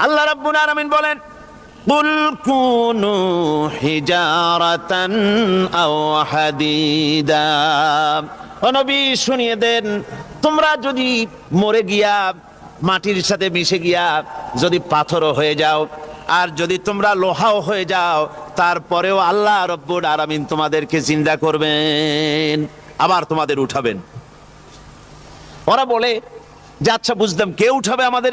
আল্লাহ রাব্বুল আলামিন বলেন قل كونوا حجارة أو حديدا ও নবী শুনিয়ে দেন তোমরা যদি মরে গিয়া মাটির সাথে মিশে গিয়া যদি পাথরও হয়ে যাও আর যদি তোমরা লোহাও হয়ে যাও তারপরেও আল্লাহ রব্বুল আলামিন তোমাদেরকে জিন্দা করবেন আবার তোমাদের উঠাবেন ওরা বলে যে আচ্ছা বুঝলাম কে উঠাবে আমাদের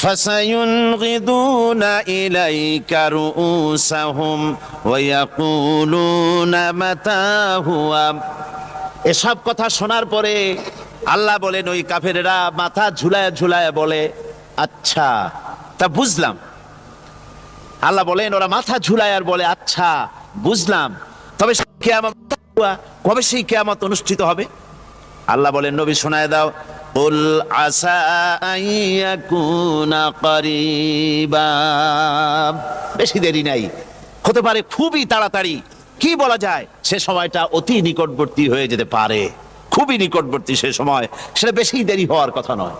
فسينغضون إليك رؤوسهم ويقولون متى هو এসব কথা শোনার পরে আল্লাহ বলেন ওই কাফেরেরা মাথা ঝুলায় ঝুলায় বলে আচ্ছা তা বুঝলাম আল্লাহ বলেন ওরা মাথা ঝুলায় আর বলে আচ্ছা বুঝলাম তবে কেয়ামত কবে সেই কেয়ামত অনুষ্ঠিত হবে আল্লাহ বলেন নবী শোনায় দাও قل عسى أن يكون قريبا বেশি দেরি নাই হতে পারে খুবই তাড়াতাড়ি কি বলা যায় সে সময়টা অতি নিকটবর্তী হয়ে যেতে পারে খুবই নিকটবর্তী সে সময় সেটা বেশি দেরি হওয়ার কথা নয়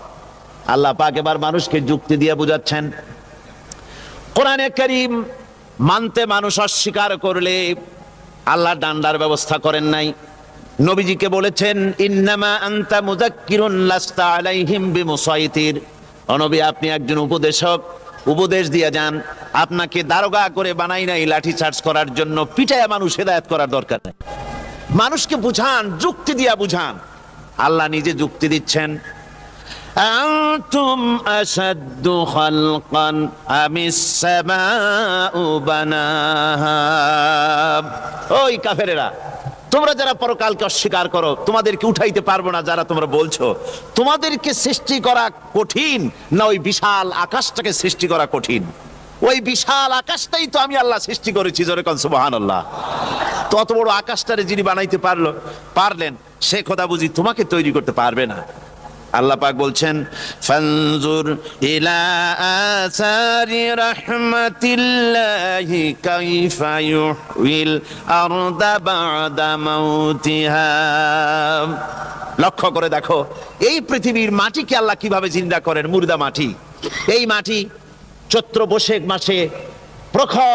আল্লাহ পাক এবার মানুষকে যুক্তি দিয়ে বুঝাচ্ছেন কোরআনে করিম মানতে মানুষ অস্বীকার করলে আল্লাহ ডান্ডার ব্যবস্থা করেন নাই নবীজিকে বলেছেন আন্তা অনবী আপনি একজন উপদেশক, উপদেশ দিয়ে যান। আপনাকে দারোগা করে বানাই নাই লাঠি চার্জ করার জন্য পিঠায় মানুষ হেদায়ত করার দরকার নেই। মানুষকে বুঝান, যুক্তি দিয়া বুঝান। আল্লাহ নিজে যুক্তি দিচ্ছেন বানাহা। ওই কাফেরেরা তোমরা যারা পরকালকে অস্বীকার করো, তোমাদেরকে উঠাইতে পারব না যারা তোমরা বলছো। তোমাদেরকে সৃষ্টি করা কঠিন না ওই বিশাল আকাশটাকে সৃষ্টি করা কঠিন? ওই বিশাল আকাশটাই তো আমি আল্লাহ সৃষ্টি করেছি, জোরে কন সুবহান আল্লাহ তো অত বড় আকাশটারে যিনি বানাইতে পারল, পারলেন, সে কথা বুঝি তোমাকে তৈরি করতে পারবে না। আল্লাহ পাক বলছেন, ফানজুর ইলা আসারি রাহমাতিল্লাহি কাইফা ইউহিল আরদা বাদা মাউতিহা। লক্ষ্য করে দেখো, এই পৃথিবীর মাটিকে আল্লাহ কীভাবে জিন্দা করেন? মুর্দা মাটি। এই মাটি চৈত্র বৈশাখ মাসে প্রখর